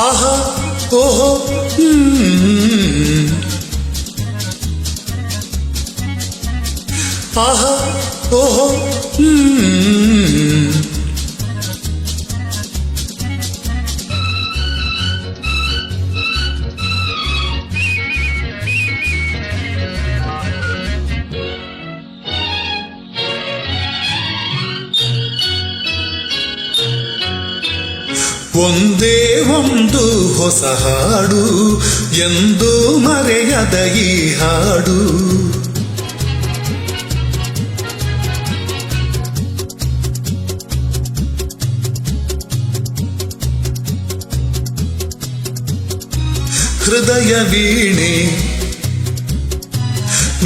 Aha, oh hmm. Aha, oho, hmm. ಒಂದೇ ಒಂದು ಹೊಸ ಹಾಡು, ಎಂದು ಮರೆಯದ ಈ ಹಾಡು. ಹೃದಯ ವೀಣೆ,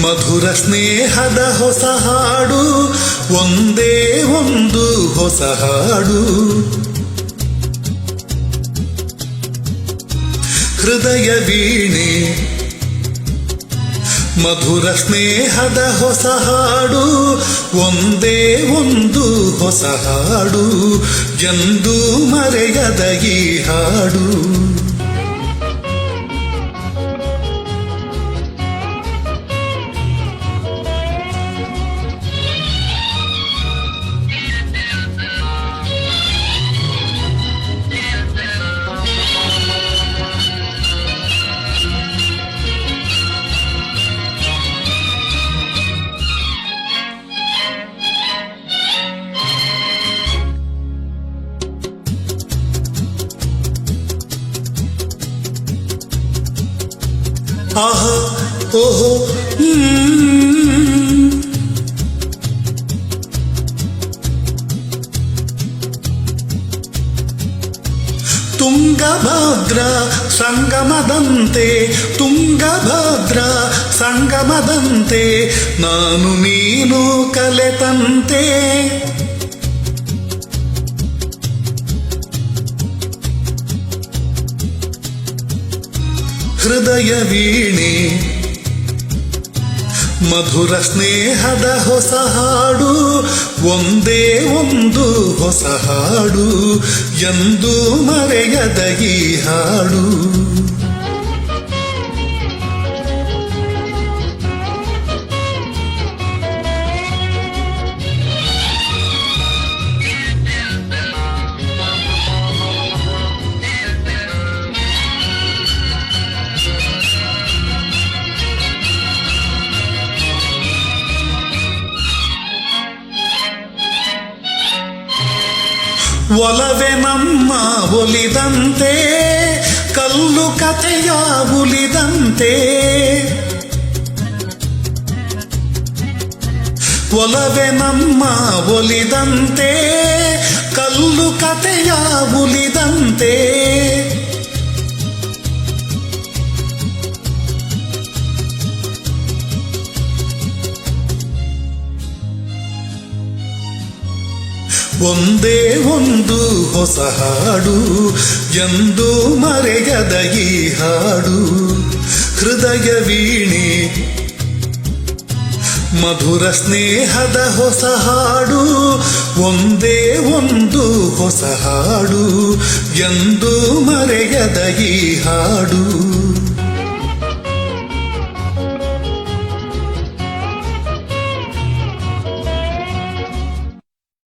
ಮಧುರ ಸ್ನೇಹದ ಹೊಸ ಹಾಡು, ಒಂದೇ ಒಂದು ಹೊಸ ಹಾಡು. ಹೃದಯ ವೀಣೆ. ಮಧುರ ಸ್ನೇಹದ ಹೊಸ ಹಾಡು ಒಂದೇ ಒಂದು ಹೊಸ ಹಾಡು ಎಂದೂ ಮರೆಯದ ಈ ಹಾಡು. ಆಹಾ ಓಹೋ ಹ್ಮ್. ತುಂಗಭದ್ರ ಸಂಗಮದಂತೆ ತುಂಗಭದ್ರ ಸಂಗಮದಂತೆ ನಾನು ನೀನು ಕಲೆತಂತೆ ಹೃದಯ ವೀಣೆ ಮಧುರ ಸ್ನೇಹದ ಹೊಸ ಹಾಡು ಒಂದೇ ಒಂದು ಹೊಸ ಹಾಡು ಎಂದು ಮರೆಯದ ಈ ಹಾಡು. ಒಲವೆ ನಮ್ಮ ಒಲಿದಂತೆ ಕಲ್ಲು ಕಥೆಯ ಉಲಿದಂತೆ. ಒಲವೆ ನಮ್ಮ ಒಲಿದಂತೆ ಕಲ್ಲು ಕಥೆಯ ಉಲಿದಂತೆ. ಒಂದೇ ಒಂದು ಹೊಸ ಹಾಡು, ಎಂದು ಮರೆಯದ ಈ ಹಾಡು. ಹೃದಯ ವೀಣೆ, ಮಧುರ ಸ್ನೇಹದ ಹೊಸ ಹಾಡು, ಒಂದೇ ಒಂದು ಹೊಸ ಹಾಡು, ಎಂದು ಮರೆಯದ ಈ ಹಾಡು.